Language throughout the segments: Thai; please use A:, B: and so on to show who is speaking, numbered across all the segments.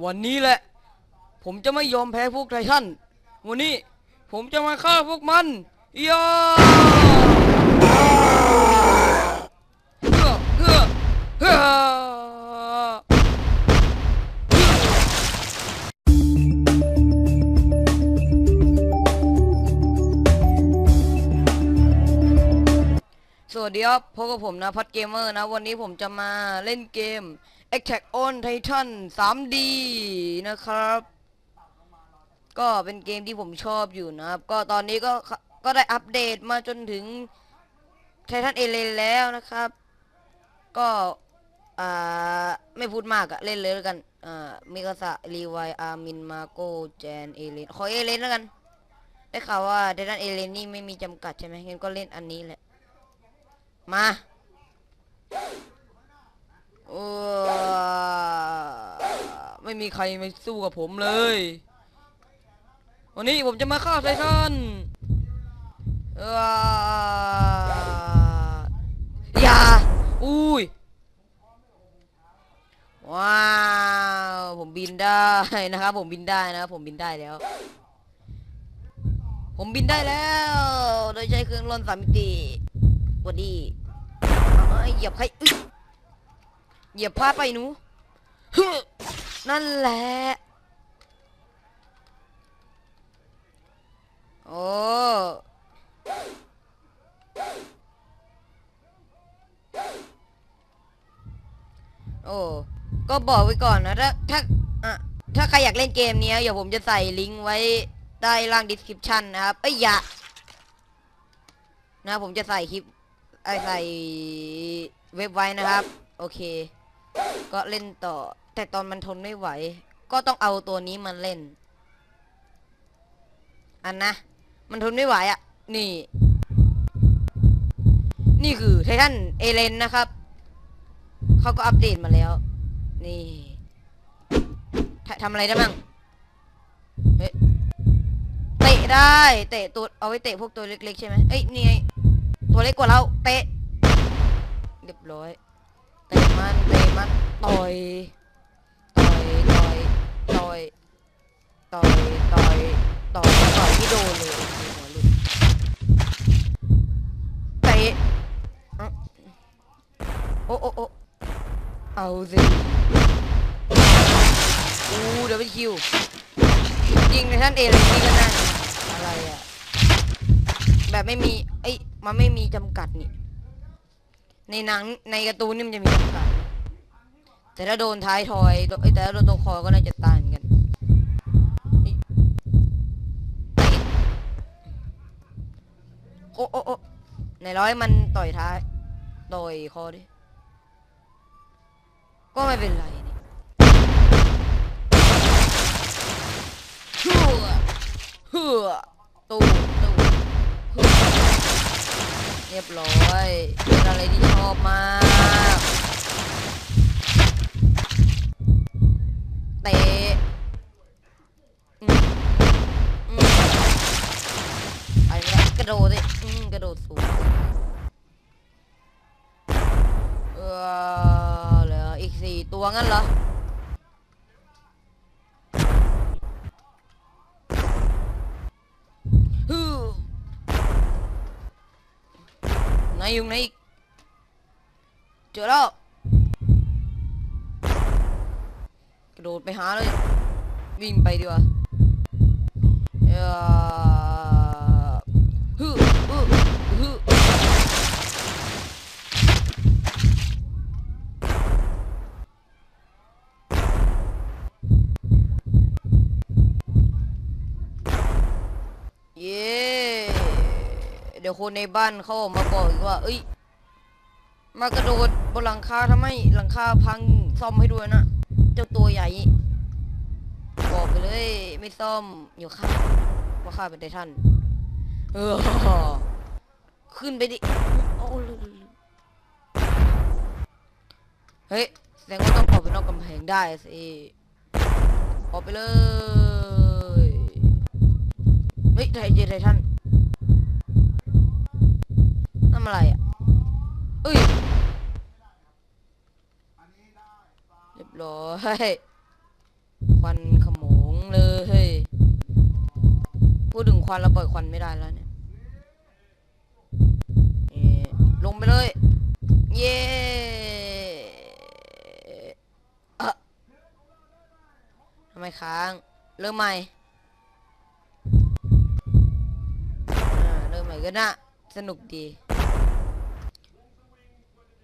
A: วันนี้แหละ ผมจะไม่ยอมแพ้พวกไททันวันนี้ผมจะมาฆ่าพวกมันยาเฮ้อเฮ้อเฮ้อสวัสดีครับพบกับผมนะพัดเกมเมอร์นะ วันนี้ผมจะมาเล่นเกม Attack on Titan 3D นะครับ ก็เป็นเกมที่ผมชอบอยู่นะครับ ก็ตอนนี้ก็ก็ได้อัปเดตมาจนถึง Titan a l e n แล้วนะครับ ก็อ่าไม่พูดมากอะเล่นเลยแล้วกันอ่ามิกาสะรีไวอาร์มินมาโกแจนเอเลนขอเอเลนแล้วกัน ได้ข่าวว่า Titan a l e n นี่ไม่มีจำกัดใช่ไหมงั้นก็เล่นอันนี้แหละ มา เออไม่มีใครมาสู้กับผมเลย วันนี้ผมจะมาฆ่าไททันเอออย่าอุ้ย ว้าว ผมบินได้นะครับ ผมบินได้นะครับผมบินได้แล้ว ผมบินได้แล้ว โดยใช้เครื่องร่อนสามมิติวัดดีเอ้ยหยียบใครอึ๊ย เหยียบพลาดไปหนูนั่นแหละ โอ้โอ้ก็บอกไว้ก่อนนะถ้าถ้าอะถ้าใครอยากเล่นเกมนี้ยเดี๋ยวผมจะใส่ลิงก์ไว้ใต้ล่าง description นะครับเอ้ยอย่านะผมจะใส่คลิปไอยใส่เว็บไว้นะครับ โอเค ก็เล่นต่อ แต่ตอนมันทนไม่ไหว ก็ต้องเอาตัวนี้มันเล่น อันนะ มันทนไม่ไหวอะ่ะ นี่ นี่คือไททันเอเลนนะครับ เขาก็อัปเดตมาแล้ว นี่ทำอะไรได้บ้างเฮ้ยเตะได้ เตะตัวเอาไว้เตะพวกตัวเล็กๆใช่ไหมเอ้ยนี่ไงตัวเล็กกว่าเรา เตะ เรียบร้อย มันเตะมันต่อยต่อยต่อยต่อยต่อยต่อยต่อยต่อยที่โดนเลยหัวหลุดเตะอะโอ้โอ้โอ้เอาสิอู้เดี๋ยวไปคิวยิงในท่านเอเลยนี่ก็ได้อะไรอะแบบไม่มีเอ้ยมันไม่มีจำกัดนี่ในหนังในการ์ตูนนี่มันจะมีจำกัด แต่ถ้าโดนท้ายทอยเอ้ยแต่ถ้าโดนตรงคอก็น่าจะตายเหมือนกันโอ้โอ้โอ้ในร้อยมันต่อยท้ายต่อยคอดิ ก็ไม่เป็นไรนี่เฮือเฮือตูตูเรียบร้อยเป็นอะไรที่ชอบมากเตะอืมอืมไปไม่ได้กระโดดดิอืมกระโดดสูงเออเหลืออีกสี่ตัวงั้นเหรอ ฮึ ไหนอยู่ไหนอีกเจอแล้วกระโดดไปหาเลยวิ่งไปดีกว่าเออ ยวคนในบ้านเขาออกมาบอกอีกว่า เอ้ย มากระโดดบนหลังคาทำไมหลังคาพังซ่อมให้ด้วยนะ เจ้าตัวใหญ่ บอกไปเลย ไม่ซ่อมอยู่ข้างว่าข้าเป็นไททันเออขึ้นไปดิโอ้ลเฮ้ยแสดงว่าต้องออกไปนอกกำแพงได้สิออกไปเลย เฮ้ยไทเจไททันำอะไรอะเอ้ยเรียบร้อยควันขโมงเลยเฮ้ยพูดถึงควันเราปล่อยควันไม่ได้แล้วเนี่ยเอ่อลงไปเลย เย้เอะทำไมค้าง เริ่มใหม่เริ่มใหม่ก็น่าสนุกดี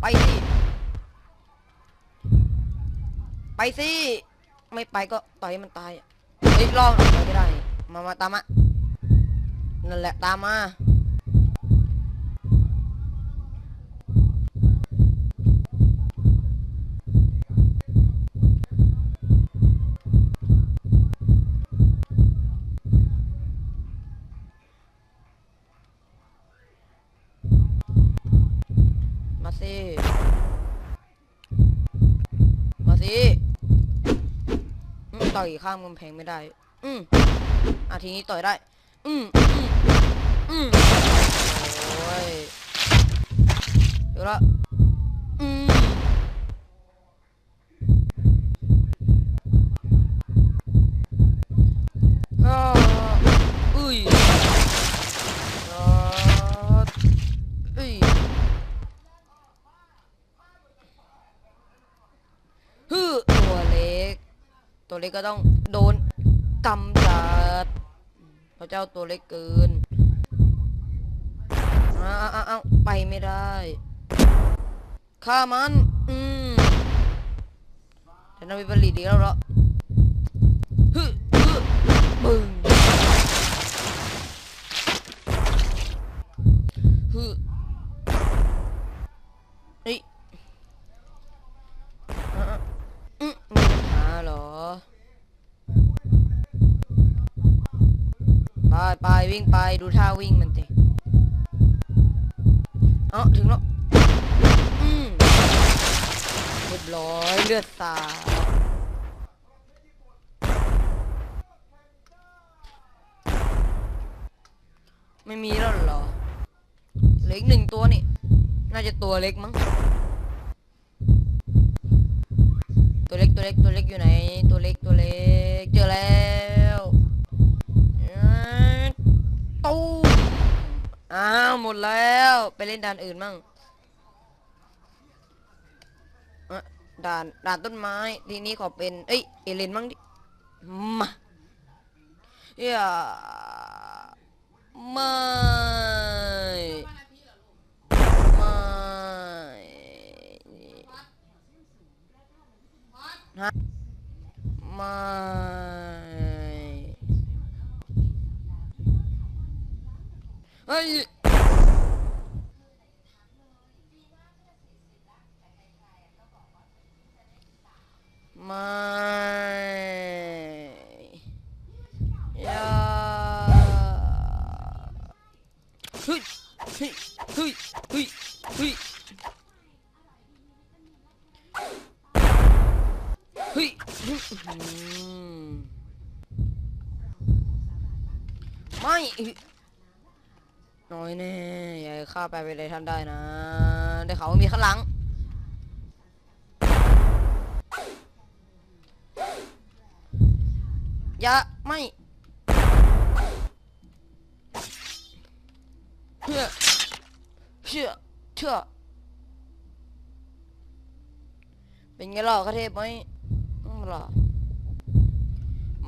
A: ไปสิไปสิไม่ไปก็ต่อยมันตายอะเฮ้ยลองหน่อยไปก็ได้ มามาตามมานั่นแหละตามมามา มาสิอืมต่อยข้ามกำแพงไม่ได้ อืมอะทีนี้ต่อยได้ อืมอืมอืมโอ้ยเดี๋ยวละอืมอ่าอุ้ยอ่าอุ้ย ฮึตัวเล็ก ตัวเล็กก็ต้องโดนกำจัดพระเจ้าตัวเล็กเกินอ้าวอ้าวอ้าไปไม่ได้ฆ่ามัน อืมแต่นาวิปริตดีแล้วเหรอฮึฮึบึ้ง ไปไปวิ่งไปดูท่าวิ่งมันสิเอ้าถึงแล้วอืมเรียบร้อยเลือดสาไม่มีแล้วหรอเหลืออีกหนึ่งตัวนี่ น่าจะตัวเล็กมั้ง ตัวเล็กตัวเล็กตัวเล็กอยู่ไหน ตัวเล็กตัวเล็กเจอแล้ว ตูอ้าวหมดแล้ว ไปเล่นด่านอื่นมั่งด่านด่านต้นไม้ทีนี้ขอเป็น เอ้ยเอเลนมั่งดิมาอย่าไม่ไม่ฮะไม่ はい。まい。いやふいふいふいふいふいふいうんまい อื้อหือไม่น้อยแน่อย่าให้ข้าไปไปเลยท่านได้นะ ได้เขาวว่มีข้างหลัง อย่าไม่เพื่อเชื่อเชื่อเป็นไงล่ะกระเทพไหมอืมล่ะ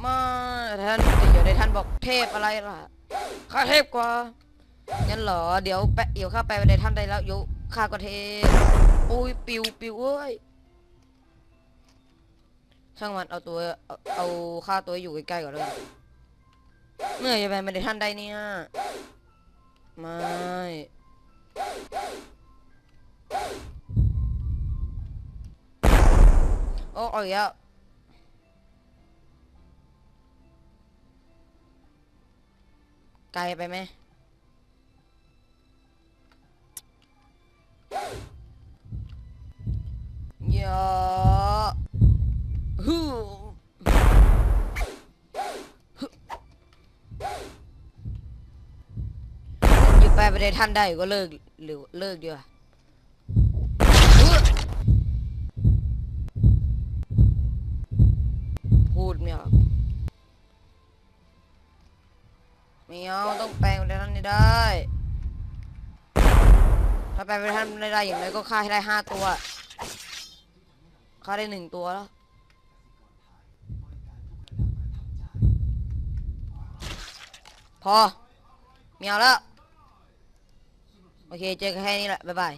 A: มาท่านเดี๋ยวได้ท่านบอกเทพอะไรล่ะข้าเทพกว่า งั้นเหรอ เดี๋ยวแปะเดี๋ยวข้าไปในถ้ำได้แล้วยุข้าก็เทอุยปิวปิวเอ้ย ช่างมันเอาตัวเอาเอาข้าตัวอยู่ใกล้ๆก่อนเลยเมื่อจะไปไม่ได้ท่านได้เนี่ย ไม่ โอ้ยอาอีไกลไปไหม ย่าฮูอยู่ไปประเทศท่านได้ก็เลิกหรือเลิกดีกว่าพูดไม่ออกไม่เอาต้องแปลงประเทศท่านให้ได้ ถ้าแปลไปท่านไม่ได้อย่างไรก็ฆ่าให้ได้ห้าตัวฆ่าได้หนึ่งตัวแล้วพอเมียวแล้ว โอเค เจอกันแค่นี้แหละ บ๊ายบาย